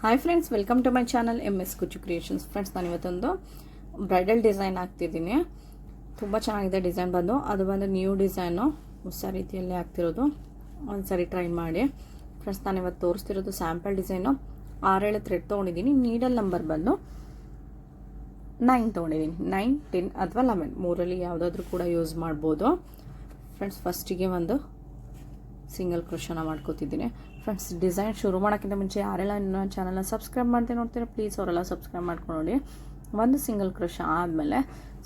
Hi friends welcome to my channel M S Kuchu creations friends ನಾನು ಇವತ್ತೊಂದು bridal design ಹಾಕ್ತಿದ್ದೀನಿ. ತುಂಬ ಚೆನ್ನಾಗಿದೆ ಡಿಸೈನ್ ಬಂದು. ಅದು ಬಂದು ನ್ಯೂ ಡಿಸೈನು ಹೊಸ ರೀತಿಯಲ್ಲಿ ಆಗ್ತಿರೋದು ಒಂದು ಸರಿ ಟ್ರೈ ಮಾಡಿ. ಫ್ರೆಂಡ್ಸ್ ನಾನು ಇವತ್ತು ತೋರಿಸ್ತಿರೋದು ಸ್ಯಾಂಪಲ್ ಡಿಸೈನು ಆರೇಳು ಥ್ರೆಡ್ ತೊಗೊಂಡಿದ್ದೀನಿ. ನೀಡಲ್ ನಂಬರ್ ಬಂದು ನೈನ್ ತೊಗೊಂಡಿದ್ದೀನಿ. ನೈನ್ ಟೆನ್ ಅಥವಾ ಲೆವೆನ್ ಮೂರಲ್ಲಿ ಯಾವುದಾದ್ರೂ ಕೂಡ ಯೂಸ್ ಮಾಡ್ಬೋದು. ಫ್ರೆಂಡ್ಸ್ ಫಸ್ಟಿಗೆ ಒಂದು ಸಿಂಗಲ್ ಕ್ರೋಶನ ಮಾಡ್ಕೋತಿದ್ದೀನಿ. ಫ್ರೆಂಡ್ಸ್ ಡಿಸೈನ್ ಶುರು ಮಾಡೋಕ್ಕಿಂತ ಮುಂಚೆ ಯಾರೆಲ್ಲ ನನ್ನ ಚಾನಲ್ನ ಸಬ್ಸ್ಕ್ರೈಬ್ ಮಾಡ್ತೀನಿ ನೋಡ್ತೀರಾ ಪ್ಲೀಸ್ ಅವರೆಲ್ಲ ಸಬ್ಸ್ಕ್ರೈಬ್ ಮಾಡ್ಕೊಂಡು ನೋಡಿ ಒಂದು ಸಿಂಗಲ್ ಕ್ರೋಶ ಆದಮೇಲೆ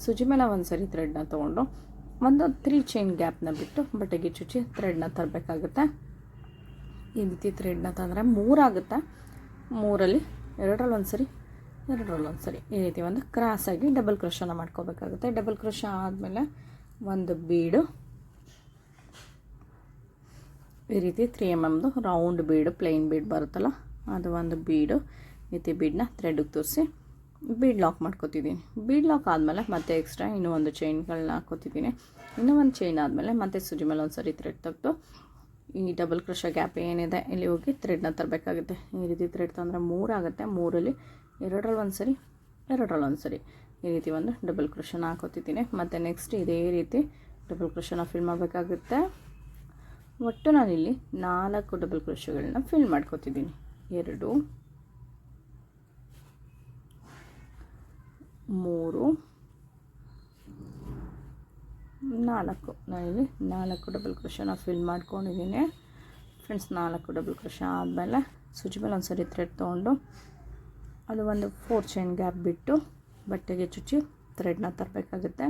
ಸುಜಿ ಮೇಲೆ ಒಂದು ಸರಿ ಥ್ರೆಡ್ನ ತೊಗೊಂಡು, ಒಂದು ತ್ರೀ ಚೈನ್ ಗ್ಯಾಪ್ನ ಬಿಟ್ಟು ಬಟ್ಟೆಗೆ ಚುಚ್ಚಿ ಥ್ರೆಡ್ನ ತರಬೇಕಾಗುತ್ತೆ. ಈ ರೀತಿ ಥ್ರೆಡ್ನ ತಂದರೆ ಮೂರಾಗುತ್ತೆ ಮೂರಲ್ಲಿ ಎರಡರಲ್ಲಿ ಒಂದು ಸರಿ, ಎರಡರಲ್ಲಿ ಒಂದು ಸರಿ ಈ ರೀತಿ ಒಂದು ಕ್ರಾಸಾಗಿ ಡಬಲ್ ಕ್ರೋಶನ ಮಾಡ್ಕೋಬೇಕಾಗುತ್ತೆ. ಡಬಲ್ ಕ್ರೋಶ ಆದಮೇಲೆ ಒಂದು ಬೀಡು ಈ ರೀತಿ ತ್ರೀ ಎಂ ಎಮ್ದು ರೌಂಡ್ ಬೀಡು ಪ್ಲೈನ್ ಬೀಡ್ ಬರುತ್ತಲ್ಲ, ಅದು ಒಂದು ಬೀಡು ರೀತಿ ಬೀಡನ್ನ ಥ್ರೆಡ್ಗೆ ತೋರಿಸಿ ಬೀಡ್ ಲಾಕ್ ಮಾಡ್ಕೊತಿದ್ದೀನಿ. ಬೀಡ್ ಲಾಕ್ ಆದಮೇಲೆ ಮತ್ತೆ ಎಕ್ಸ್ಟ್ರಾ ಇನ್ನೂ ಒಂದು ಚೈನ್ಗಳನ್ನ ಹಾಕೋತಿದ್ದೀನಿ. ಇನ್ನೂ ಒಂದು ಚೈನ್ ಆದಮೇಲೆ ಮತ್ತೆ ಸುಜಿ ಮೇಲೆ ಒಂದು ಸರಿ ಥ್ರೆಡ್ ತೆಗೆದು ಈ ಡಬಲ್ ಕ್ರಷ ಗ್ಯಾಪ್ ಏನಿದೆ, ಇಲ್ಲಿ ಹೋಗಿ ಥ್ರೆಡ್ನ ತರಬೇಕಾಗುತ್ತೆ. ಈ ರೀತಿ ಥ್ರೆಡ್ ತಂದರೆ ಮೂರಾಗುತ್ತೆ ಮೂರಲ್ಲಿ ಎರಡರಲ್ಲಿ ಒಂದು ಸರಿ ಎರಡರಲ್ಲಿ ಒಂದು ಸರಿ ಈ ರೀತಿ ಒಂದು ಡಬಲ್ ಕ್ರಷನ ಹಾಕೋತಿದ್ದೀನಿ. ಮತ್ತು ನೆಕ್ಸ್ಟ್ ಇದೇ ರೀತಿ ಡಬಲ್ ಕ್ರಷನ ಫಿಲ್ ಮಾಡಬೇಕಾಗುತ್ತೆ. ಒಟ್ಟು ನಾನಿಲ್ಲಿ ನಾಲ್ಕು ಡಬಲ್ ಕ್ರೋಶಗಳನ್ನ ಫಿಲ್ ಮಾಡ್ಕೋತಿದ್ದೀನಿ. ಎರಡು, ಮೂರು, ನಾಲ್ಕು. ನಾನಿಲ್ಲಿ ನಾಲ್ಕು ಡಬಲ್ ಕ್ರೋಶನ ಫಿಲ್ ಮಾಡ್ಕೊಂಡಿದ್ದೀನಿ. ಫ್ರೆಂಡ್ಸ್ ನಾಲ್ಕು ಡಬಲ್ ಕ್ರೋಶ ಆದಮೇಲೆ ಸ್ವಿಚ್ ಮೇಲೆ ಒಂದು ಸರಿ ಥ್ರೆಡ್ ತೊಗೊಂಡು ಅದು ಒಂದು ಫೋರ್ ಚೈನ್ ಗ್ಯಾಪ್ ಬಿಟ್ಟು ಬಟ್ಟೆಗೆ ಚುಚ್ಚಿ ಥ್ರೆಡ್ನ ತರಬೇಕಾಗುತ್ತೆ.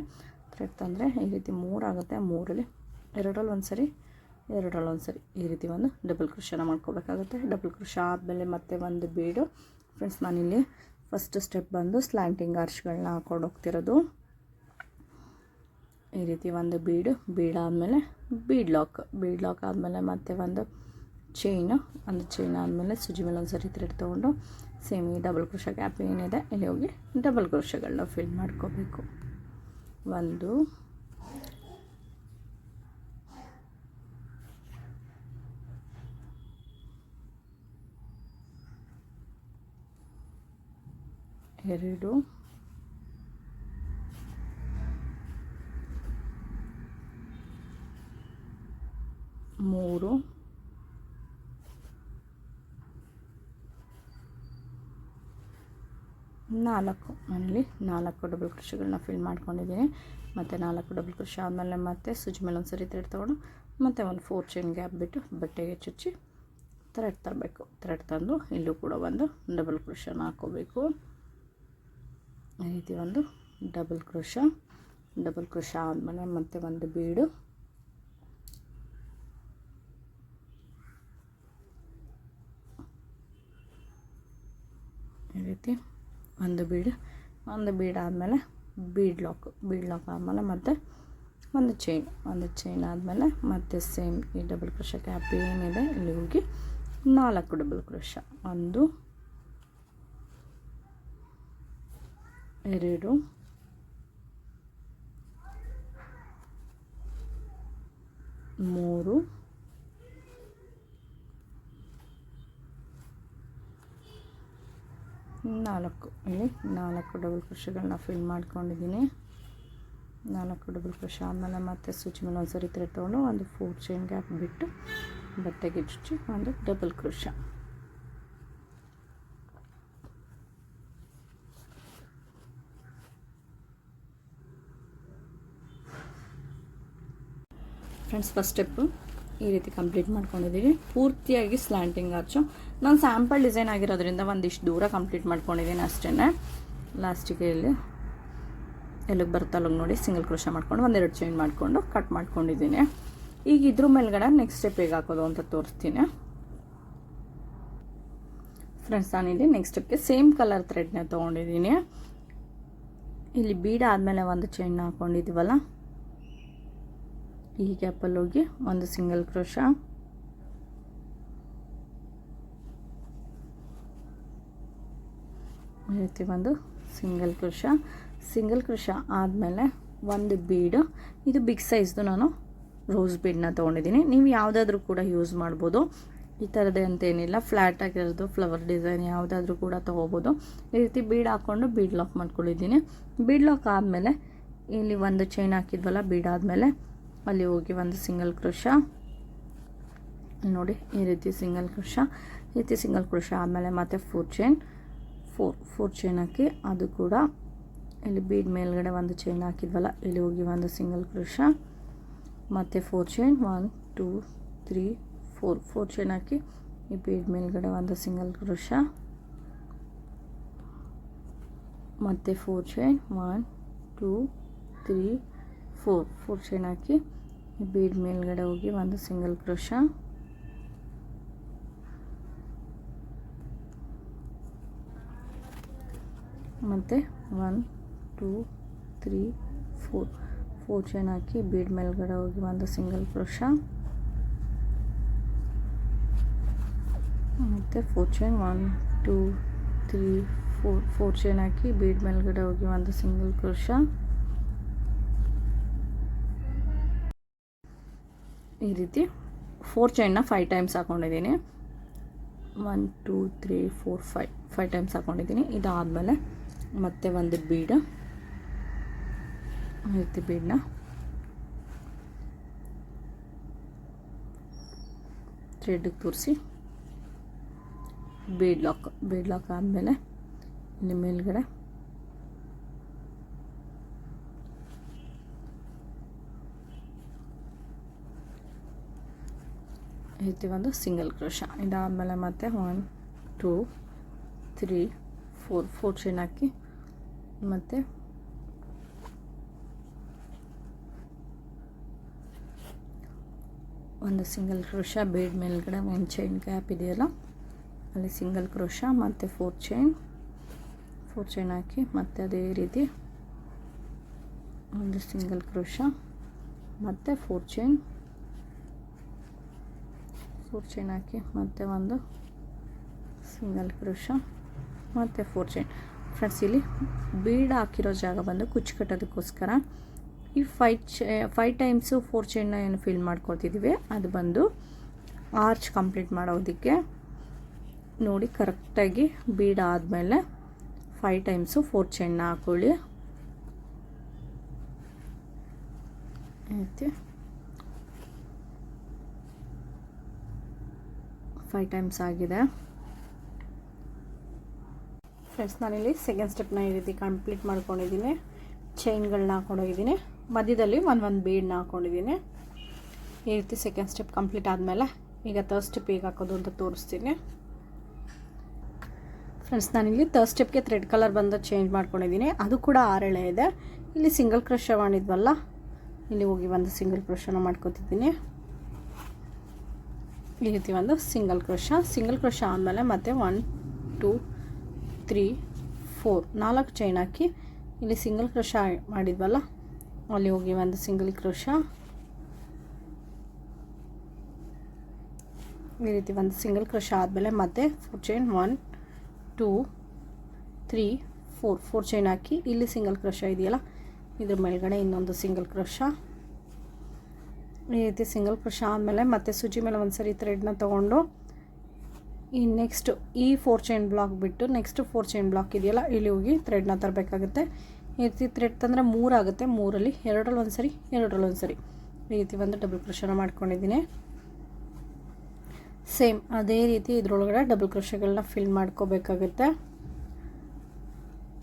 ಥ್ರೆಡ್ ತಂದರೆ ಈ ರೀತಿ ಮೂರಾಗುತ್ತೆ ಮೂರಲ್ಲಿ ಎರಡರಲ್ಲಿ ಒಂದು ಸರಿ ಎರಡರಲ್ಲಿ ಒಂದು ಸರಿ ಈ ರೀತಿ ಒಂದು ಡಬಲ್ ಕ್ರೋಶನ ಮಾಡ್ಕೋಬೇಕಾಗುತ್ತೆ. ಡಬಲ್ ಕ್ರೋಶ ಆದಮೇಲೆ ಮತ್ತೆ ಒಂದು ಬೀಡು ಫ್ರೆಂಡ್ಸ್ ನಾನಿಲ್ಲಿ ಫಸ್ಟ್ ಸ್ಟೆಪ್ ಬಂದು ಸ್ಲ್ಯಾಂಟಿಂಗ್ ಆರ್ಚ್ಗಳನ್ನ ಹಾಕೊಂಡು ಹೋಗ್ತಿರೋದು. ಈ ರೀತಿ ಒಂದು ಬೀಡು ಬೀಡಾದಮೇಲೆ ಬೀಡ್ ಲಾಕ್ ಬೀಡ್ ಲಾಕ್ ಆದಮೇಲೆ ಮತ್ತೆ ಒಂದು ಚೈನು ಒಂದು ಚೈನ್ ಆದಮೇಲೆ ಸುಜಿ ಮೇಲೆ ಒಂದು ಸರಿ ಥ್ರೆಡ್ ತೊಗೊಂಡು ಸೇಮ್ ಈ ಡಬಲ್ ಕ್ರೋಶ ಗ್ಯಾಪ್ ಏನಿದೆ, ಇಲ್ಲಿ ಹೋಗಿ ಡಬಲ್ ಕ್ರೋಶಗಳನ್ನ ಫಿಲ್ ಮಾಡ್ಕೋಬೇಕು. ಒಂದು ಎರಡು. ಮೂರು. ನಾಲ್ಕು. ಮನೇಲಿ ನಾಲ್ಕು ಡಬಲ್ ಕೃಷಿಗಳನ್ನ ಫಿಲ್ ಮಾಡ್ಕೊಂಡಿದ್ದೀನಿ. ಮತ್ತು ನಾಲ್ಕು ಡಬಲ್ ಕೃಷಿ ಆದಮೇಲೆ ಮತ್ತೆ ಸುಜಿ ಮೇಲೆ ಒಂದು ಸರಿ ಥ್ರೆಡ್ ತೊಗೊಂಡು ಮತ್ತೆ ಒಂದು ಫೋರ್ ಚೈನ್ ಗ್ಯಾಪ್ ಬಿಟ್ಟು ಬಟ್ಟೆಗೆ ಚುಚ್ಚಿ ಥ್ರೆಡ್ ತರಬೇಕು. ಥ್ರೆಡ್ ತಂದು ಇಲ್ಲೂ ಕೂಡ ಒಂದು ಡಬಲ್ ಕೃಷಿಯನ್ನು ಹಾಕೋಬೇಕು ಈ ರೀತಿ ಒಂದು ಡಬಲ್ ಕ್ರೋಶ ಡಬಲ್ ಕ್ರೋಶ ಆದಮೇಲೆ ಮತ್ತೆ ಒಂದು ಬೀಡು. ಈ ರೀತಿ ಒಂದು ಬೀಡು. ಒಂದು ಬೀಡ್ ಆದಮೇಲೆ ಬೀಡ್ ಲಾಕ್ ಬೀಡ್ ಲಾಕ್ ಆದಮೇಲೆ ಮತ್ತೆ ಒಂದು ಚೈನ್ ಒಂದು ಚೈನ್ ಆದಮೇಲೆ ಮತ್ತೆ ಸೇಮ್ ಈ ಡಬಲ್ ಕ್ರೋಶ ಕ್ಯಾಪ್ ಏನಿದೆ, ಇಲ್ಲಿ ಹೋಗಿ ನಾಲ್ಕು ಡಬಲ್ ಕ್ರೋಶ ಒಂದು ಎರಡು. ಮೂರು. ನಾಲ್ಕು. ಇಲ್ಲಿ ನಾಲ್ಕು ಡಬಲ್ ಕ್ರೋಶಗಳನ್ನ ಫಿಲ್ ಮಾಡ್ಕೊಂಡಿದ್ದೀನಿ. ನಾಲ್ಕು ಡಬಲ್ ಕ್ರೋಶ ಆದಮೇಲೆ ಮತ್ತೆ ಸ್ವಿಚ್ ಮೇಲೆ ಒಂದು ಸರಿ ತೊಗೊಂಡು ಒಂದು ಫೋರ್ ಚೈನ್ ಗ್ಯಾಪ್ ಬಿಟ್ಟು ಬಟ್ಟೆಗೆ ಚುಚ್ಚಿ ಒಂದು double crochet friends first step ಈ ರೀತಿ ಕಂಪ್ಲೀಟ್ ಮಾಡ್ಕೊಂಡಿದ್ದೀವಿ. ಪೂರ್ತಿಯಾಗಿ ಸ್ಲ್ಯಾಂಟಿಂಗ್ ಆರ್ಚು ನಾನು ಸ್ಯಾಂಪಲ್ ಡಿಸೈನ್ ಆಗಿರೋದ್ರಿಂದ ಒಂದಿಷ್ಟು ದೂರ ಕಂಪ್ಲೀಟ್ ಮಾಡ್ಕೊಂಡಿದ್ದೀನಿ ಅಷ್ಟೇ ಲಾಸ್ಟಿಗೆ ಇಲ್ಲಿ ಎಲ್ಲಿಗೆ ಬರುತ್ತಲ್ಲ ನೋಡಿ ಸಿಂಗಲ್ ಕ್ರೋಶ ಮಾಡ್ಕೊಂಡು, ಒಂದೆರಡು ಚೈನ್ ಮಾಡಿಕೊಂಡು ಕಟ್ ಮಾಡ್ಕೊಂಡಿದ್ದೀನಿ. ಈಗ ಇದ್ರ ಮೇಲ್ಗಡೆ ನೆಕ್ಸ್ಟ್ ಸ್ಟೆಪ್ ಹೇಗೆ ಹಾಕೋದು ಅಂತ ತೋರಿಸ್ತೀನಿ. ಫ್ರೆಂಡ್ಸ್ ನಾನಿಲ್ಲಿ ನೆಕ್ಸ್ಟ್ ಸ್ಟೆಪ್ಗೆ ಸೇಮ್ ಕಲರ್ ಥ್ರೆಡ್ನೇ ತೊಗೊಂಡಿದ್ದೀನಿ. ಇಲ್ಲಿ ಬೀಡ ಆದಮೇಲೆ ಒಂದು ಚೈನ್ ಹಾಕ್ಕೊಂಡಿದ್ದೀವಲ್ಲ ಈ ಗ್ಯಾಪಲ್ಲಿ ಹೋಗಿ ಒಂದು ಸಿಂಗಲ್ ಕ್ರೋಶ. ಈ ರೀತಿ ಒಂದು ಸಿಂಗಲ್ ಕ್ರೋಶ. ಸಿಂಗಲ್ ಕ್ರೋಶ ಆದಮೇಲೆ ಒಂದು ಬೀಡು. ಇದು ಬಿಗ್ ಸೈಜ್ದು ನಾನು ರೋಸ್ ಬೀಡನ್ನ ತೊಗೊಂಡಿದ್ದೀನಿ. ನೀವು ಯಾವುದಾದ್ರೂ ಕೂಡ ಯೂಸ್ ಮಾಡ್ಬೋದು. ಈ ಥರದೇ ಅಂತೇನಿಲ್ಲ. ಫ್ಲ್ಯಾಟ್ ಆಗಿರೋದು, ಫ್ಲವರ್ ಡಿಸೈನ್ ಯಾವುದಾದ್ರೂ ಕೂಡ ತೊಗೋಬೋದು. ಈ ರೀತಿ ಬೀಡ್ ಹಾಕ್ಕೊಂಡು ಬೀಡ್ ಲಾಕ್ ಮಾಡ್ಕೊಂಡಿದ್ದೀನಿ. ಬೀಡ್ ಲಾಕ್ ಆದಮೇಲೆ ಇಲ್ಲಿ ಒಂದು ಚೈನ್ ಹಾಕಿದ್ವಲ್ಲ, ಬೀಡ್ ಆದಮೇಲೆ ಅಲ್ಲಿ ಹೋಗಿ ಒಂದು ಸಿಂಗಲ್ ಕ್ರೋಶ. ನೋಡಿ, ಈ ರೀತಿ ಸಿಂಗಲ್ ಕ್ರೋಶ. ಈ ರೀತಿ ಸಿಂಗಲ್ ಕ್ರೋಶ ಆಮೇಲೆ ಮತ್ತೆ four chain four four chain ಹಾಕಿ ಅದು ಕೂಡ ಇಲ್ಲಿ ಬೀಡ್ ಮೇಲ್ಗಡೆ ಒಂದು ಚೈನ್ ಹಾಕಿದ್ವಲ್ಲ, ಇಲ್ಲಿ ಹೋಗಿ ಒಂದು ಸಿಂಗಲ್ ಕ್ರೋಶ. ಮತ್ತು four chain one two three four four chain ಹಾಕಿ ಈ ಬೀಡ್ ಮೇಲ್ಗಡೆ ಒಂದು ಸಿಂಗಲ್ ಕ್ರೋಶ. ಮತ್ತೆ four chain one two three four four chain ಹಾಕಿ ಬೀಡ್ ಮೇಲ್ಗಡೆ ಹೋಗಿ ಒಂದು ಸಿಂಗಲ್ ಕ್ರೋಶ ಮತ್ತು one two three four four chain ಹಾಕಿ ಬೀಡ್ ಮೇಲ್ಗಡೆ ಹೋಗಿ ಒಂದು ಸಿಂಗಲ್ ಕ್ರೋಶ ಮತ್ತು four chain one two three four four chain ಹಾಕಿ ಬೀಡ್ ಮೇಲ್ಗಡೆ ಹೋಗಿ ಒಂದು ಸಿಂಗಲ್ ಕ್ರೋಶ ಈ ರೀತಿ ಫೋರ್ ಚೈನ್ನ ಫೈವ್ ಟೈಮ್ಸ್ ಹಾಕ್ಕೊಂಡಿದ್ದೀನಿ one two three four five five times ಹಾಕ್ಕೊಂಡಿದ್ದೀನಿ ಇದಾದಮೇಲೆ ಮತ್ತೆ ಒಂದು ಬೀಡ್ ಈ ರೀತಿ ಬೀಡನ್ನ ಥ್ರೆಡ್ಗೆ ತೋರಿಸಿ. ಬೀಡ್ ಲಾಕ್ ಬೀಡ್ ಲಾಕ್ ಆದಮೇಲೆ ಇಲ್ಲಿ ಮೇಲ್ಗಡೆ ರೀತಿ ಒಂದು ಸಿಂಗಲ್ ಕ್ರೋಶ ಇದಾದಮೇಲೆ ಮತ್ತೆ one two three four four chain ಹಾಕಿ ಮತ್ತು ಒಂದು ಸಿಂಗಲ್ ಕ್ರೋಶ ಬೇಡ್ ಮೇಲ್ಗಡೆ ಒಂದು ಚೈನ್ ಕ್ಯಾಪ್ ಇದೆಯಲ್ಲ, ಅಲ್ಲಿ ಸಿಂಗಲ್ ಕ್ರೋಶ ಮತ್ತು ಫೋರ್ ಚೈನ್ ಫೋರ್ ಚೈನ್ ಹಾಕಿ ಮತ್ತೆ ಅದೇ ರೀತಿ ಒಂದು ಸಿಂಗಲ್ ಕ್ರೋಶ ಮತ್ತು ಫೋರ್ ಚೈನ್ ಫೋರ್ ಚೈನ್ ಹಾಕಿ, ಮತ್ತು ಒಂದು ಸಿಂಗಲ್ ಕ್ರೋಶ ಮತ್ತು ಫೋರ್ ಚೈನ್ ಫ್ರೆಂಡ್ಸ್ ಇಲ್ಲಿ ಬೀಡ್ ಹಾಕಿರೋ ಜಾಗ ಬಂದು ಕುಚ್ಚು ಕಟ್ಟೋದಕ್ಕೋಸ್ಕರ ಈ five chain five times four ಚೈನ್ನ ಏನು ಫಿಲ್ ಮಾಡ್ಕೊತಿದ್ದೀವಿ ಅದು ಬಂದು ಆರ್ಚ್ ಕಂಪ್ಲೀಟ್ ಮಾಡೋದಕ್ಕೆ ನೋಡಿ ಕರೆಕ್ಟಾಗಿ ಬೀಡ್ ಆದಮೇಲೆ ಫೈ ಟೈಮ್ಸು ಫೋರ್ ಚೈನ್ನ ಹಾಕೊಳ್ಳಿ. ಐತಿ ಫೈ ಟೈಮ್ಸ್ ಆಗಿದೆ. ಫ್ರೆಂಡ್ಸ್ ನಾನಿಲ್ಲಿ ಸೆಕೆಂಡ್ ಸ್ಟೆಪ್ನ ಈ ರೀತಿ ಕಂಪ್ಲೀಟ್ ಮಾಡ್ಕೊಂಡಿದ್ದೀನಿ. ಚೈನ್ಗಳನ್ನ ಹಾಕ್ಕೊಂಡೋಗಿದ್ದೀನಿ ಮಧ್ಯದಲ್ಲಿ ಒಂದು ಒಂದು ಬೀಡನ್ನ ಹಾಕ್ಕೊಂಡಿದ್ದೀನಿ. ಈ ರೀತಿ ಸೆಕೆಂಡ್ ಸ್ಟೆಪ್ ಕಂಪ್ಲೀಟ್ ಆದಮೇಲೆ ಈಗ ತರ್ಡ್ ಸ್ಟೆಪ್ ಹೇಗೆ ಹಾಕೋದು ಅಂತ ತೋರಿಸ್ತೀನಿ. ಫ್ರೆಂಡ್ಸ್ ನಾನಿಲ್ಲಿ ತರ್ಡ್ ಸ್ಟೆಪ್ಗೆ ಥ್ರೆಡ್ ಕಲರ್ ಬಂದು ಚೇಂಜ್ ಮಾಡ್ಕೊಂಡಿದ್ದೀನಿ. ಅದು ಕೂಡ ಆರೆಳೆ ಇದೆ. ಇಲ್ಲಿ ಸಿಂಗಲ್ ಕ್ರೋಶ ಮಾಡಿದ್ವಲ್ಲ, ಇಲ್ಲಿ ಹೋಗಿ ಒಂದು ಸಿಂಗಲ್ ಕ್ರೋಶನ ಮಾಡ್ಕೊತಿದ್ದೀನಿ. ಈ ರೀತಿ ಒಂದು ಸಿಂಗಲ್ ಕ್ರೋಶ ಸಿಂಗಲ್ ಕ್ರೋಶ ಆದಮೇಲೆ ಮತ್ತೆ ಒನ್ ಟೂ ತ್ರೀ ಫೋರ್ ನಾಲ್ಕು ಚೈನ್ ಹಾಕಿ ಇಲ್ಲಿ ಸಿಂಗಲ್ ಕ್ರೋಶ ಮಾಡಿದ್ವಲ್ಲ, ಅಲ್ಲಿ ಹೋಗಿ ಒಂದು ಸಿಂಗಲ್ ಕ್ರೋಶ ಈ ರೀತಿ ಒಂದು ಸಿಂಗಲ್ ಕ್ರೋಶ ಆದಮೇಲೆ ಮತ್ತೆ four chain one two three four four chain ಹಾಕಿ ಇಲ್ಲಿ ಸಿಂಗಲ್ ಕ್ರೋಶ ಇದೆಯಲ್ಲ, ಇದ್ರ ಮೇಲ್ಗಡೆ ಇನ್ನೊಂದು ಸಿಂಗಲ್ ಕ್ರೋಶ ಈ ರೀತಿ ಸಿಂಗಲ್ ಕ್ರೋಶ ಆದಮೇಲೆ ಮತ್ತೆ ಸುಜಿ ಮೇಲೆ ಒಂದು ಸರಿ ಥ್ರೆಡ್ನ ತೊಗೊಂಡು ಈ ನೆಕ್ಸ್ಟ್ ಈ ಫೋರ್ ಚೈನ್ ಬ್ಲಾಕ್ ಬಿಟ್ಟು ನೆಕ್ಸ್ಟ್ ಫೋರ್ ಚೈನ್ ಬ್ಲಾಕ್ ಇದೆಯಲ್ಲ, ಇಲ್ಲಿ ಹೋಗಿ ಥ್ರೆಡ್ನ ತರಬೇಕಾಗುತ್ತೆ. ಈ ರೀತಿ ಥ್ರೆಡ್ ತಂದರೆ ಮೂರಾಗುತ್ತೆ ಮೂರಲ್ಲಿ ಎರಡರಲ್ಲಿ ಒಂದು ಸರಿ ಎರಡರಲ್ಲಿ ಒಂದು ಸರಿ ಈ ರೀತಿ ಒಂದು ಡಬಲ್ ಕ್ರೋಶನ ಮಾಡ್ಕೊಂಡಿದ್ದೀನಿ. ಸೇಮ್ ಅದೇ ರೀತಿ ಇದ್ರೊಳಗಡೆ ಡಬಲ್ ಕ್ರೋಶಗಳನ್ನ ಫಿಲ್ ಮಾಡ್ಕೋಬೇಕಾಗುತ್ತೆ.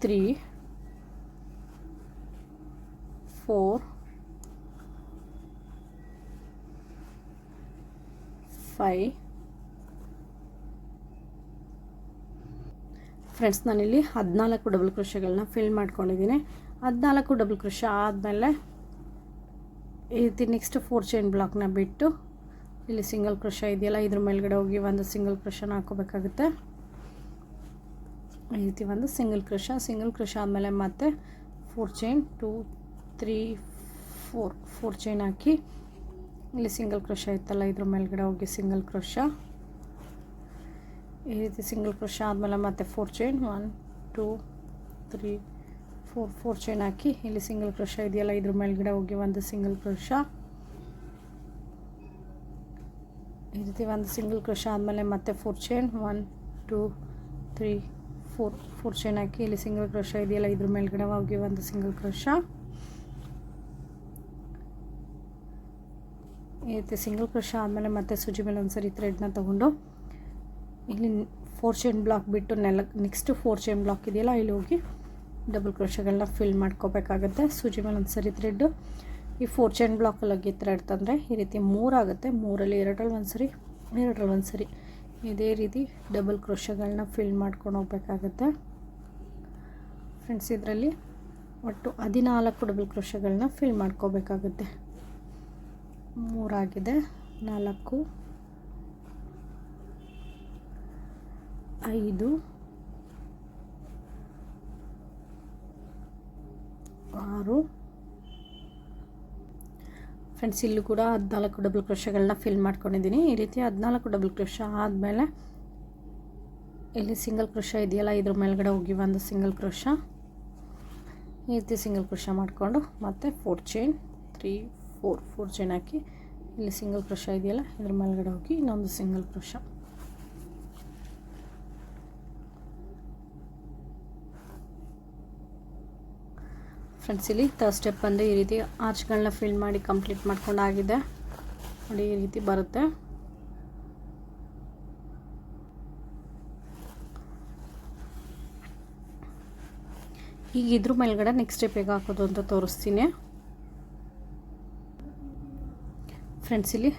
ತ್ರೀ ಫೋರ್ ಫೈ ಫ್ರೆಂಡ್ಸ್ ನಾನಿಲ್ಲಿ ಹದಿನಾಲ್ಕು ಡಬಲ್ ಕೃಷಿಗಳನ್ನ ಫಿಲ್ ಮಾಡ್ಕೊಂಡಿದ್ದೀನಿ. ಹದಿನಾಲ್ಕು ಡಬಲ್ ಕೃಷಿ ಆದಮೇಲೆ ಈ ರೀತಿ ನೆಕ್ಸ್ಟ್ ಫೋರ್ ಚೈನ್ ಬ್ಲಾಕ್ನ ಬಿಟ್ಟು ಇಲ್ಲಿ ಸಿಂಗಲ್ ಕೃಷ ಇದೆಯಲ್ಲ, ಇದ್ರ ಮೇಲ್ಗಡೆ ಹೋಗಿ ಒಂದು ಸಿಂಗಲ್ ಕೃಷನ ಹಾಕೋಬೇಕಾಗುತ್ತೆ ಈ ರೀತಿ ಒಂದು ಸಿಂಗಲ್ ಕೃಷ ಸಿಂಗಲ್ ಕೃಷ ಆದಮೇಲೆ ಮತ್ತೆ four chain two three four four chain ಹಾಕಿ ಇಲ್ಲಿ ಸಿಂಗಲ್ ಕ್ರೋಶ ಇತ್ತಲ್ಲ, ಇದ್ರ ಮೇಲ್ಗಡೆ ಹೋಗಿ ಸಿಂಗಲ್ ಕ್ರೋಶ. ಈ ರೀತಿ ಸಿಂಗಲ್ ಕ್ರೋಶ ಆದಮೇಲೆ ಮತ್ತೆ four chain one two three four four chain ಹಾಕಿ ಇಲ್ಲಿ ಸಿಂಗಲ್ ಕ್ರೋಶ ಇದೆಯಲ್ಲ, ಇದ್ರ ಮೇಲ್ಗಡೆ ಹೋಗಿ ಒಂದು ಸಿಂಗಲ್ ಕ್ರೋಶ. ಈ ರೀತಿ ಒಂದು ಸಿಂಗಲ್ ಕ್ರೋಶ ಆದಮೇಲೆ ಮತ್ತೆ four chain one two three four four chain ಹಾಕಿ ಇಲ್ಲಿ ಸಿಂಗಲ್ ಕ್ರೋಶ ಇದೆಯಲ್ಲ, ಇದ್ರ ಮೇಲ್ಗಡೆ ಹೋಗಿ ಒಂದು ಸಿಂಗಲ್ ಕ್ರೋಶ. ಈ ರೀತಿ ಸಿಂಗಲ್ ಕ್ರೋಶ ಆದಮೇಲೆ ಮತ್ತೆ ಸುಜಿ ಮೇಲೆ ಒಂದ್ಸರಿ ಥ್ರೆಡ್ನ ತೊಗೊಂಡು ಇಲ್ಲಿ ಫೋರ್ ಚೈನ್ ಬ್ಲಾಕ್ ಬಿಟ್ಟು ನೆಲ ನೆಕ್ಸ್ಟ್ ಫೋರ್ ಚೈನ್ ಬ್ಲಾಕ್ ಇದೆಯಲ್ಲ, ಇಲ್ಲಿ ಹೋಗಿ ಡಬಲ್ ಕ್ರೋಶಗಳನ್ನ ಫಿಲ್ ಮಾಡ್ಕೋಬೇಕಾಗತ್ತೆ. ಸುಜಿ ಮೇಲೆ ಒಂದು ಸರಿ ಥ್ರೆಡ್ಡು ಈ ಫೋರ್ ಚೈನ್ ಬ್ಲಾಕಲ್ಲಿ ಲಗ್ಗಿ ಥ್ರೆಡ್ ತಂದರೆ ಈ ರೀತಿ ಮೂರಾಗುತ್ತೆ ಮೂರಲ್ಲಿ ಎರಡರಲ್ಲಿ ಒಂದು ಸರಿ ಎರಡರಲ್ಲಿ ಒಂದು ಸರಿ ಇದೇ ರೀತಿ ಡಬಲ್ ಕ್ರೋಶಗಳನ್ನ ಫಿಲ್ ಮಾಡ್ಕೊಂಡು ಹೋಗ್ಬೇಕಾಗತ್ತೆ. ಫ್ರೆಂಡ್ಸ್ ಇದರಲ್ಲಿ ಒಟ್ಟು ಹದಿನಾಲ್ಕು ಡಬಲ್ ಕ್ರೋಶಗಳನ್ನ ಫಿಲ್ ಮಾಡ್ಕೋಬೇಕಾಗುತ್ತೆ. ಮೂರಾಗಿದೆ. ನಾಲ್ಕು, ಐದು, ಆರು. ಫ್ರೆಂಡ್ಸ್ ಇಲ್ಲೂ ಕೂಡ ಹದಿನಾಲ್ಕು ಡಬಲ್ ಕ್ರೋಶಗಳನ್ನ ಫಿಲ್ ಮಾಡ್ಕೊಂಡಿದ್ದೀನಿ. ಈ ರೀತಿ ಹದಿನಾಲ್ಕು ಡಬಲ್ ಕ್ರೋಶ ಆದಮೇಲೆ ಇಲ್ಲಿ ಸಿಂಗಲ್ ಕ್ರೋಶ ಇದೆಯಲ್ಲ, ಇದ್ರ ಮೇಲ್ಗಡೆ ಹೋಗಿ ಒಂದು ಸಿಂಗಲ್ ಕ್ರೋಶ ಈ ರೀತಿ ಸಿಂಗಲ್ ಕ್ರೋಶ ಮಾಡಿಕೊಂಡು ಮತ್ತೆ four chain three four four chain ಹಾಕಿ. ಇಲ್ಲಿ ಸಿಂಗಲ್ ಕ್ರೋಶ ಇದೆಯಲ್ಲ ಇದ್ರ ಮೇಲ್ಗಡೆ ಹೋಗಿ ಇನ್ನೊಂದು ಸಿಂಗಲ್ ಕ್ರೋಶ ಫ್ರೆಂಡ್ಸ್ ಇಲ್ಲಿ ಥರ್ಡ್ ಸ್ಟೆಪ್ ಬಂದು ಈ ರೀತಿ ಆರ್ಚ್ಗಳನ್ನ ಫಿಲ್ ಮಾಡಿ ಕಂಪ್ಲೀಟ್ ಮಾಡ್ಕೊಂಡಾಗಿದೆ. ನೋಡಿ, ಈ ರೀತಿ ಬರುತ್ತೆ. ಈಗ ಇದ್ರ ಮೇಲ್ಗಡೆ ನೆಕ್ಸ್ಟ್ ಸ್ಟೆಪ್ ಹೇಗೆ ಹಾಕೋದು ಅಂತ ತೋರಿಸ್ತೀನಿ. ಫ್ರೆಂಡ್ಸ್ ಇಲ್ಲಿ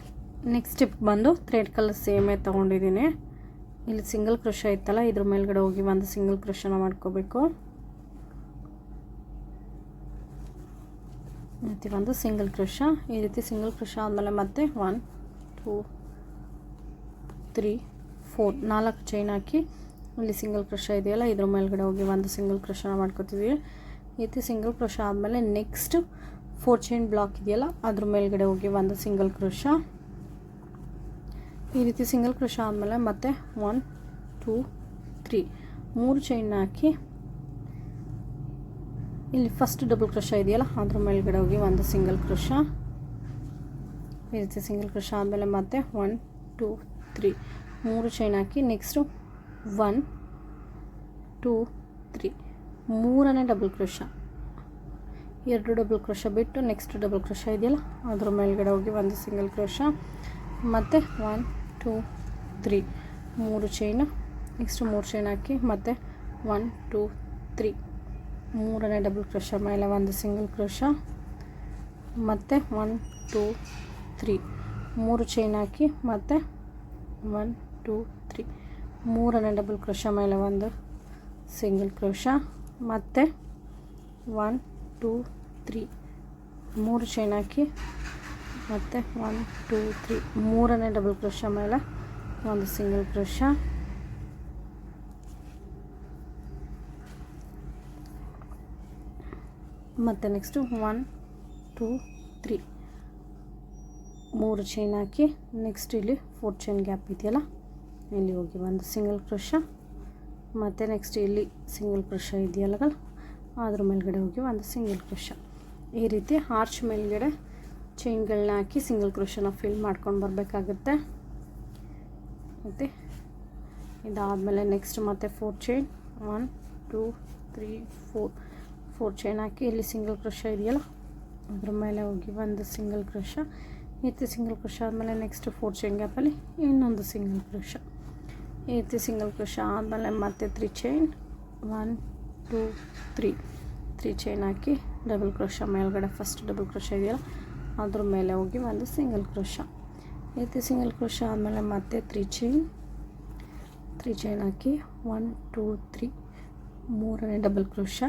ನೆಕ್ಸ್ಟ್ ಸ್ಟೆಪ್ ಬಂದು ಥ್ರೆಡ್ ಕಲರ್ ಸೇಮೇ ತೊಗೊಂಡಿದ್ದೀನಿ. ಇಲ್ಲಿ ಸಿಂಗಲ್ ಕ್ರೋಶ ಇತ್ತಲ್ಲ ಇದ್ರ ಮೇಲ್ಗಡೆ ಹೋಗಿ ಒಂದು ಸಿಂಗಲ್ ಕ್ರೋಶನ ಮಾಡ್ಕೋಬೇಕು. ಮತ್ತೆ ಒಂದು ಸಿಂಗಲ್ ಕ್ರೋಶ ಈ ರೀತಿ ಸಿಂಗಲ್ ಕ್ರೋಶ ಆದಮೇಲೆ ಮತ್ತೆ ಒನ್ ಟೂ ತ್ರೀ ಫೋರ್ ನಾಲ್ಕು ಚೈನ್ ಹಾಕಿ ಇಲ್ಲಿ ಸಿಂಗಲ್ ಕ್ರೋಶ ಇದೆಯಲ್ಲ, ಇದ್ರ ಮೇಲ್ಗಡೆ ಹೋಗಿ ಒಂದು ಸಿಂಗಲ್ ಕ್ರೋಶನ ಮಾಡ್ಕೋತಿದ್ವಿ ಈ ರೀತಿ ಸಿಂಗಲ್ ಕ್ರೋಶ ಆದಮೇಲೆ ನೆಕ್ಸ್ಟ್ ಫೋರ್ ಚೈನ್ ಬ್ಲಾಕ್ ಇದೆಯಲ್ಲ? ಅದ್ರ ಮೇಲ್ಗಡೆ ಹೋಗಿ ಒಂದು ಸಿಂಗಲ್ ಕ್ರೋಶ ಈ ರೀತಿ ಸಿಂಗಲ್ ಕ್ರೋಶ ಆದಮೇಲೆ ಮತ್ತೆ ಒನ್ ಟೂ ತ್ರೀ ಮೂರು ಚೈನ್ ಹಾಕಿ ಇಲ್ಲಿ ಫಸ್ಟ್ ಡಬಲ್ ಕ್ರೋಶ ಇದೆಯಲ್ಲ, ಅದ್ರ ಮೇಲ್ಗಡೆ ಹೋಗಿ ಒಂದು ಸಿಂಗಲ್ ಕ್ರೋಶ ಈ ರೀತಿ ಸಿಂಗಲ್ ಕ್ರೋಶ ಆದಮೇಲೆ ಮತ್ತೆ ಒನ್ ಟೂ ತ್ರೀ ಮೂರು ಚೈನ್ ಹಾಕಿ ನೆಕ್ಸ್ಟು ಒನ್ ಟೂ ತ್ರೀ ಮೂರನೇ ಡಬಲ್ ಕ್ರೋಶ ಎರಡು ಡಬಲ್ ಕ್ರೋಶ ಬಿಟ್ಟು ನೆಕ್ಸ್ಟ್ ಡಬಲ್ ಕ್ರೋಶ ಇದೆಯಲ್ಲ, ಅದ್ರ ಮೇಲ್ಗಡೆ ಹೋಗಿ ಒಂದು ಸಿಂಗಲ್ ಕ್ರೋಶ ಮತ್ತು ಒನ್ ಟೂ ತ್ರೀ ಮೂರು ಚೈನು ನೆಕ್ಸ್ಟ್ ಮೂರು ಚೈನ್ ಹಾಕಿ ಮತ್ತು ಒನ್ ಟೂ ತ್ರೀ ಮೂರನೇ ಡಬಲ್ ಕ್ರೋಶ ಮೇಲೆ ಒಂದು ಸಿಂಗಲ್ ಕ್ರೋಶ ಮತ್ತು ಒನ್ ಟೂ ತ್ರೀ ಮೂರು ಚೈನ್ ಹಾಕಿ ಮತ್ತು ಒನ್ ಟೂ ತ್ರೀ ಮೂರನೇ ಡಬಲ್ ಕ್ರೋಶ ಮೇಲೆ ಒಂದು ಸಿಂಗಲ್ ಕ್ರೋಶ ಮತ್ತು ಒನ್ ಟೂ ತ್ರೀ ಮೂರು ಚೈನ್ ಹಾಕಿ, ಮತ್ತು ಒನ್ ಟೂ ತ್ರೀ ಮೂರನೇ ಡಬಲ್ ಕ್ರೋಶ ಮೇಲೆ ಒಂದು ಸಿಂಗಲ್ ಕ್ರೋಶ ಮತ್ತು ನೆಕ್ಸ್ಟು ಒನ್ ಟೂ ತ್ರೀ ಮೂರು ಚೈನ್ ಹಾಕಿ ನೆಕ್ಸ್ಟ್ ಇಲ್ಲಿ ಫೋರ್ ಚೈನ್ ಗ್ಯಾಪ್ ಇದೆಯಲ್ಲ, ಇಲ್ಲಿ ಹೋಗಿ ಒಂದು ಸಿಂಗಲ್ ಕ್ರೋಶ ಮತ್ತು ನೆಕ್ಸ್ಟ್ ಇಲ್ಲಿ ಸಿಂಗಲ್ ಕ್ರೋಶ ಇದೆಯಲ್ಲ ಅದ್ರ ಮೇಲ್ಗಡೆ ಹೋಗಿ ಒಂದು ಸಿಂಗಲ್ ಕ್ರೋಶ ಈ ರೀತಿ ಆರ್ಚ್ ಮೇಲ್ಗಡೆ ಚೈನ್ಗಳನ್ನ ಹಾಕಿ ಸಿಂಗಲ್ ಕ್ರೋಶನ ಫಿಲ್ ಮಾಡ್ಕೊಂಡು ಬರಬೇಕಾಗುತ್ತೆ. ಮತ್ತು ಇದಾದಮೇಲೆ ನೆಕ್ಸ್ಟ್ ಮತ್ತೆ four chain one two three four four chain ಹಾಕಿ ಇಲ್ಲಿ ಸಿಂಗಲ್ ಕ್ರೋಶ ಇದೆಯಲ್ಲ, ಅದ್ರ ಮೇಲೆ ಹೋಗಿ ಒಂದು ಸಿಂಗಲ್ ಕ್ರೋಶ ಈ ರೀತಿ ಸಿಂಗಲ್ ಕ್ರೋಶ ಆದಮೇಲೆ ನೆಕ್ಸ್ಟ್ ಫೋರ್ ಚೈನ್ ಗ್ಯಾಪಲ್ಲಿ ಇನ್ನೊಂದು ಸಿಂಗಲ್ ಕ್ರೋಶ ಈ ರೀತಿ ಸಿಂಗಲ್ ಕ್ರೋಶ ಆದಮೇಲೆ ಮತ್ತೆ three chain one two three three chain ಹಾಕಿ ಡಬಲ್ ಕ್ರೋಶ ಮೇಲ್ಗಡೆ ಫಸ್ಟ್ ಡಬಲ್ ಕ್ರೋಶ ಇದೆಯಲ್ಲ, ಅದ್ರ ಮೇಲೆ ಹೋಗಿ ಒಂದು ಸಿಂಗಲ್ ಕ್ರೋಶ ಈ ರೀತಿ ಸಿಂಗಲ್ ಕ್ರೋಶ ಆದಮೇಲೆ ಮತ್ತೆ ತ್ರೀ ಚೈನ್ ತ್ರೀ ಚೈನ್ ಹಾಕಿ ಒನ್ ಟೂ ತ್ರೀ ಮೂರನೇ ಡಬಲ್ ಕ್ರೋಶ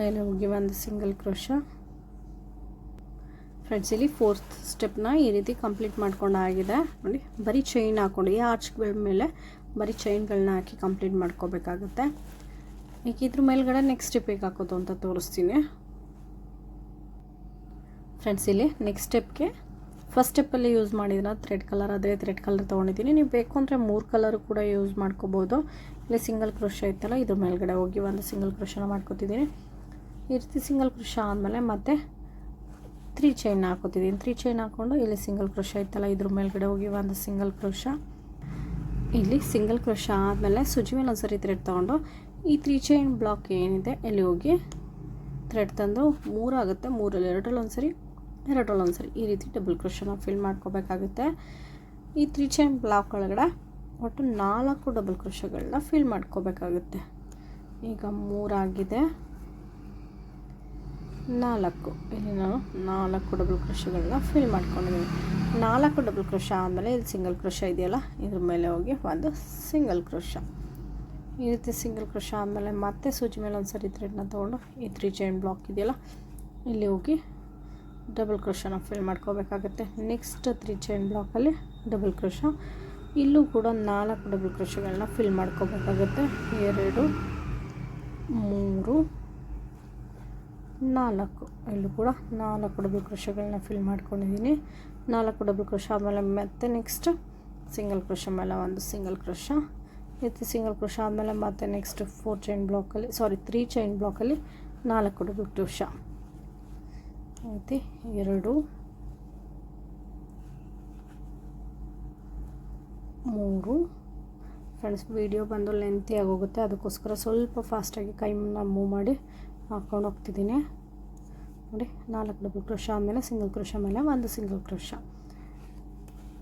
ಮೇಲೆ ಹೋಗಿ ಒಂದು ಸಿಂಗಲ್ ಕ್ರೋಶ ಫ್ರೆಂಡ್ಸ್ ಇಲ್ಲಿ ಫೋರ್ತ್ ಸ್ಟೆಪ್ನ ಈ ರೀತಿ ಕಂಪ್ಲೀಟ್ ಮಾಡ್ಕೊಂಡಾಗಿದೆ ನೋಡಿ, ಬರೀ ಚೈನ್ ಹಾಕ್ಕೊಂಡು ಈ ಆರ್ಚ್ಗಳ ಮೇಲೆ ಬರೀ ಚೈನ್ಗಳನ್ನ ಹಾಕಿ ಕಂಪ್ಲೀಟ್ ಮಾಡ್ಕೋಬೇಕಾಗುತ್ತೆ. ಈಗ ಇದ್ರ ಮೇಲ್ಗಡೆ ನೆಕ್ಸ್ಟ್ ಸ್ಟೆಪ್ ಹೇಗೆ ಹಾಕೋದು ಅಂತ ತೋರಿಸ್ತೀನಿ. ಫ್ರೆಂಡ್ಸ್ ಇಲ್ಲಿ ನೆಕ್ಸ್ಟ್ ಸ್ಟೆಪ್ಗೆ ಫಸ್ಟ್ ಸ್ಟೆಪ್ಪಲ್ಲಿ ಯೂಸ್ ಮಾಡಿದ್ರೆ ಥ್ರೆಡ್ ಕಲರ್ ಆದರೆ ಥ್ರೆಡ್ ಕಲರ್ ತೊಗೊಂಡಿದ್ದೀನಿ. ನೀವು ಬೇಕು ಅಂದರೆ ಮೂರು ಕಲರ್ ಕೂಡ ಯೂಸ್ ಮಾಡ್ಕೋಬೋದು. ಇಲ್ಲಿ ಸಿಂಗಲ್ ಕ್ರೋಶ ಇತ್ತಲ್ಲ ಇದ್ರ ಮೇಲ್ಗಡೆ ಹೋಗಿ ಒಂದು ಸಿಂಗಲ್ ಕ್ರೋಶನ ಮಾಡ್ಕೊತಿದ್ದೀನಿ. ಈ ರೀತಿ ಸಿಂಗಲ್ ಕ್ರೋಶ ಆದಮೇಲೆ ಮತ್ತೆ ತ್ರೀ ಚೈನ್ ಹಾಕೋತಿದ್ದೀನಿ. ತ್ರೀ ಚೈನ್ ಹಾಕ್ಕೊಂಡು ಇಲ್ಲಿ ಸಿಂಗಲ್ ಕ್ರೋಶ ಐತಲ್ಲ, ಇದ್ರ ಮೇಲ್ಗಡೆ ಹೋಗಿ ಒಂದು ಸಿಂಗಲ್ ಕ್ರೋಶ ಇಲ್ಲಿ ಸಿಂಗಲ್ ಕ್ರೋಶ ಆದಮೇಲೆ ಸುಜಿ ಮೇಲೆ ಒಂದ್ಸರಿ ಥ್ರೆಡ್ ತೊಗೊಂಡು, ಈ ತ್ರೀ ಚೈನ್ ಬ್ಲಾಕ್ ಏನಿದೆ ಇಲ್ಲಿ ಹೋಗಿ ಥ್ರೆಡ್ ತಂದು ಮೂರಾಗುತ್ತೆ ಮೂರಲ್ಲಿ ಎರಡರಲ್ಲಿ ಒಂದ್ಸರಿ ಎರಡರಲ್ಲಿ ಒಂದ್ಸರಿ. ಈ ರೀತಿ ಡಬಲ್ ಕ್ರೋಶನ ಫಿಲ್ ಮಾಡ್ಕೋಬೇಕಾಗುತ್ತೆ. ಈ ತ್ರೀ ಚೈನ್ ಬ್ಲಾಕ್ ಒಳಗಡೆ ಒಟ್ಟು ನಾಲ್ಕು ಡಬಲ್ ಕ್ರೋಶಗಳನ್ನ ಫಿಲ್ ಮಾಡ್ಕೋಬೇಕಾಗುತ್ತೆ. ಈಗ ಮೂರಾಗಿದೆ. ನಾಲ್ಕು. ಇಲ್ಲಿ ನಾನು ನಾಲ್ಕು ಡಬಲ್ ಕ್ರೋಶಗಳನ್ನ ಫಿಲ್ ಮಾಡ್ಕೊಂಡಿದ್ದೀನಿ. ನಾಲ್ಕು ಡಬಲ್ ಕ್ರೋಶ ಆದಮೇಲೆ ಇಲ್ಲಿ ಸಿಂಗಲ್ ಕ್ರೋಶ ಇದೆಯಲ್ಲ, ಇದ್ರ ಮೇಲೆ ಹೋಗಿ ಒಂದು ಸಿಂಗಲ್ ಕ್ರೋಶ ಈ ರೀತಿ ಸಿಂಗಲ್ ಕ್ರೋಶ ಆದಮೇಲೆ ಮತ್ತೆ ಸೂಜಿ ಮೇಲೆ ಒಂದು ಸರಿ ಥ್ರೆಡ್ನ ತೊಗೊಂಡು ಈ ತ್ರೀ ಚೈನ್ ಬ್ಲಾಕ್ ಇದೆಯಲ್ಲ, ಇಲ್ಲಿ ಹೋಗಿ ಡಬಲ್ ಕ್ರೋಶನ ಫಿಲ್ ಮಾಡ್ಕೋಬೇಕಾಗುತ್ತೆ. ನೆಕ್ಸ್ಟ್ ತ್ರೀ ಚೈನ್ ಬ್ಲಾಕಲ್ಲಿ ಡಬಲ್ ಕ್ರೋಶ ಇಲ್ಲೂ ಕೂಡ ನಾಲ್ಕು ಡಬಲ್ ಕ್ರೋಶಗಳನ್ನ ಫಿಲ್ ಮಾಡ್ಕೋಬೇಕಾಗುತ್ತೆ. ಎರಡು, ಮೂರು ನಾಲ್ಕು. ಇಲ್ಲೂ ಕೂಡ ನಾಲ್ಕು ಡಬಲ್ ಕ್ರೋಶಗಳನ್ನ ಫಿಲ್ ಮಾಡ್ಕೊಂಡಿದ್ದೀನಿ ನಾಲ್ಕು ಡಬಲ್ ಕ್ರೋಶ ಆದಮೇಲೆ ಮತ್ತೆ ನೆಕ್ಸ್ಟ್ ಸಿಂಗಲ್ ಕ್ರೋಶ ಮೇಲೆ ಒಂದು ಸಿಂಗಲ್ ಕ್ರೋಶ ಮತ್ತು ಸಿಂಗಲ್ ಕ್ರೋಶ ಆದಮೇಲೆ ಮತ್ತೆ ನೆಕ್ಸ್ಟ್ ಫೋರ್ ಚೈನ್ ಬ್ಲಾಕಲ್ಲಿ ಸಾರಿ ತ್ರೀ ಚೈನ್ ಬ್ಲಾಕಲ್ಲಿ ನಾಲ್ಕು ಡಬಲ್ ಕ್ರೋಶ ಐತಿ ಎರಡು, ಮೂರು. ಫ್ರೆಂಡ್ಸ್ ವಿಡಿಯೋ ಬಂದು ಲೆಂತಿ ಆಗೋಗುತ್ತೆ. ಅದಕ್ಕೋಸ್ಕರ ಸ್ವಲ್ಪ ಫಾಸ್ಟಾಗಿ ಕೈಮನ್ನ ಮೂವ್ ಮಾಡಿ. ಹಾಕ್ಕೊಂಡು ಹೋಗ್ತಿದ್ದೀನಿ. ನೋಡಿ, ನಾಲ್ಕು ಡಬಲ್ ಕ್ರೋಶ ಆದಮೇಲೆ ಸಿಂಗಲ್ ಕ್ರೋಶ ಮೇಲೆ ಒಂದು ಸಿಂಗಲ್ ಕ್ರೋಶ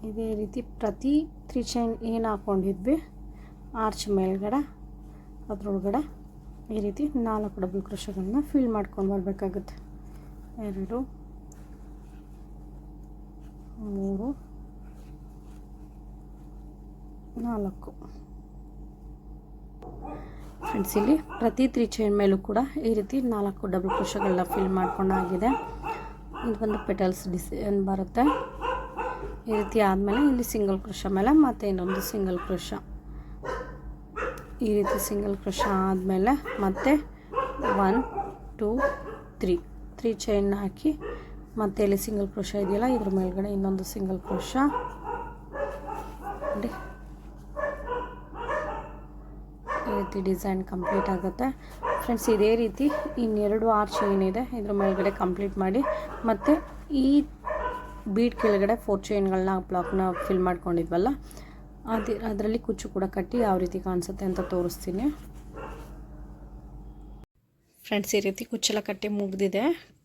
ಇದೇ ರೀತಿ ಪ್ರತಿ ತ್ರೀ ಚೈನ್ ಏನು ಹಾಕ್ಕೊಂಡಿದ್ವಿ ಆರ್ಚ್ ಮೇಲ್ಗಡೆ, ಅದರೊಳಗಡೆ ಈ ರೀತಿ ನಾಲ್ಕು ಡಬಲ್ ಕ್ರೋಶಗಳನ್ನ ಫಿಲ್ ಮಾಡ್ಕೊಂಡು ಬರಬೇಕಾಗುತ್ತೆ. ಎರಡು, ಮೂರು, ನಾಲ್ಕು. ಫ್ರೆಂಡ್ಸ್ ಇಲ್ಲಿ ಪ್ರತಿ ತ್ರೀ ಚೈನ್ ಮೇಲೂ ಕೂಡ ಈ ರೀತಿ ನಾಲ್ಕು ಡಬಲ್ ಕ್ರೋಶಗಳನ್ನ ಫಿಲ್ ಮಾಡ್ಕೊಂಡಾಗಿದೆ ಇದು ಒಂದು ಪೆಟಲ್ಸ್ ಡಿಸೈನ್ ಬರುತ್ತೆ? ಈ ರೀತಿ ಆದಮೇಲೆ ಇಲ್ಲಿ ಸಿಂಗಲ್ ಕ್ರೋಶ ಮೇಲೆ ಮತ್ತೆ ಇನ್ನೊಂದು ಸಿಂಗಲ್ ಕ್ರೋಶ ಈ ರೀತಿ ಸಿಂಗಲ್ ಕ್ರೋಶ ಆದಮೇಲೆ ಮತ್ತೆ one two three three chain ಹಾಕಿ ಮತ್ತೆ ಇಲ್ಲಿ ಸಿಂಗಲ್ ಕ್ರೋಶ ಇದೆಯಲ್ಲ, ಇದ್ರ ಮೇಲ್ಗಡೆ ಇನ್ನೊಂದು ಸಿಂಗಲ್ ಕ್ರೋಶ ನೋಡಿ ಈ ರೀತಿ ಡಿಸೈನ್ ಕಂಪ್ಲೀಟ್ ಆಗುತ್ತೆ. ಫ್ರೆಂಡ್ಸ್, ಇದೇ ರೀತಿ ಇನ್ನೆರಡು ಆರ್ಚ್ ಏನಿದೆ, ಇದ್ರ ಮೇಲ್ಗಡೆ ಕಂಪ್ಲೀಟ್ ಮಾಡಿ, ಮತ್ತು ಈ ಬೀಡ್ ಕೆಳಗಡೆ ಫೋರ್ ಚೈನ್ಗಳನ್ನ ಬ್ಲಾಕ್ನ ಫಿಲ್ ಮಾಡ್ಕೊಂಡಿದ್ವಲ್ಲ, ಅದು ಅದರಲ್ಲಿ ಕುಚ್ಚು ಕೂಡ ಕಟ್ಟಿ ಯಾವ ರೀತಿ ಕಾಣಿಸುತ್ತೆ ಅಂತ ತೋರಿಸ್ತೀನಿ. ಫ್ರೆಂಡ್ಸ್, ಈ ರೀತಿ ಕುಚ್ಚೆಲ್ಲ ಕಟ್ಟಿ ಮುಗಿದಿದೆ.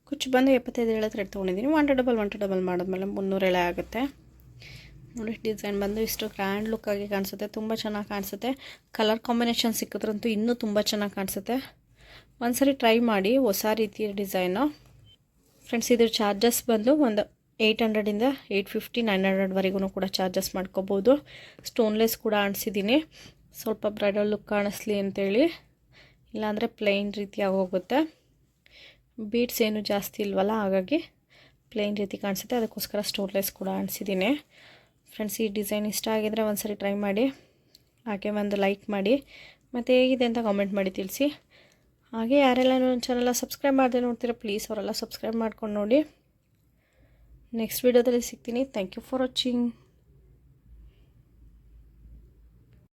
ಕುಚ್ಚು ಬಂದು ಎಪ್ಪತ್ತೈದು ಎಳೆ ಥ್ರೆಡ್ ತೊಗೊಂಡಿದ್ದೀನಿ. One two double one two double ಮಾಡಿದ್ಮೇಲೆ ಮುನ್ನೂರು ಎಳೆ ಆಗುತ್ತೆ. ನೋಡಿ ಡಿಸೈನ್ ಬಂದು ಇಷ್ಟು ಗ್ರ್ಯಾಂಡ್ ಲುಕ್ಕಾಗಿ ಕಾಣಿಸುತ್ತೆ. ತುಂಬ ಚೆನ್ನಾಗಿ ಕಾಣಿಸುತ್ತೆ. ಕಲರ್ ಕಾಂಬಿನೇಷನ್ ಸಿಕ್ಕಿದ್ರಂತೂ ಇನ್ನೂ ತುಂಬ ಚೆನ್ನಾಗಿ ಕಾಣಿಸುತ್ತೆ. ಒಂದ್ಸರಿ ಟ್ರೈ ಮಾಡಿ, ಹೊಸ ರೀತಿಯ ಡಿಸೈನು ಫ್ರೆಂಡ್ಸ್ ಇದ್ರ ಚಾರ್ಜಸ್ ಬಂದು ಒಂದು ಏಯ್ಟ್ ಹಂಡ್ರೆಡಿಂದ ಏಯ್ಟ್ ಫಿಫ್ಟಿ ನೈನ್ ಹಂಡ್ರೆಡ್ವರೆಗೂ ಕೂಡ ಚಾರ್ಜಸ್ ಮಾಡ್ಕೋಬೋದು. ಸ್ಟೋನ್ಲೆಸ್ ಕೂಡ ಆಣಿಸಿದ್ದೀನಿ ಸ್ವಲ್ಪ ಬ್ರೈಡಲ್ ಲುಕ್ ಕಾಣಿಸ್ಲಿ ಅಂತೇಳಿ. ಇಲ್ಲಾಂದರೆ ಪ್ಲೈನ್ ರೀತಿಯಾಗಿ ಹೋಗುತ್ತೆ. ಬೀಟ್ಸ್ ಏನು ಜಾಸ್ತಿ ಇಲ್ವಲ್ಲ, ಹಾಗಾಗಿ ಪ್ಲೈನ್ ರೀತಿ ಕಾಣಿಸುತ್ತೆ. ಅದಕ್ಕೋಸ್ಕರ ಸ್ಟೋನ್ಲೆಸ್ ಕೂಡ ಅಣಿಸಿದ್ದೀನಿ ಫ್ರೆಂಡ್ಸ್, ಈ ಡಿಸೈನ್ ಇಷ್ಟ ಆಗಿದರೆ ಒಂದ್ಸರಿ ಟ್ರೈ ಮಾಡಿ. ಹಾಗೆ ಒಂದು ಲೈಕ್ ಮಾಡಿ. ಮತ್ತು ಹೇಗಿದೆ ಅಂತ ಕಾಮೆಂಟ್ ಮಾಡಿ ತಿಳಿಸಿ. ಹಾಗೆ ಯಾರೆಲ್ಲ ನನ್ನ ಚಾನಲ್ನ ಸಬ್ಸ್ಕ್ರೈಬ್ ಮಾಡದೆ ನೋಡ್ತೀರಾ ಪ್ಲೀಸ್ ಅವರೆಲ್ಲ ಸಬ್ಸ್ಕ್ರೈಬ್ ಮಾಡ್ಕೊಂಡು ನೋಡಿ. ನೆಕ್ಸ್ಟ್ ವೀಡಿಯೋದಲ್ಲಿ ಸಿಗ್ತೀನಿ. Thank you for watching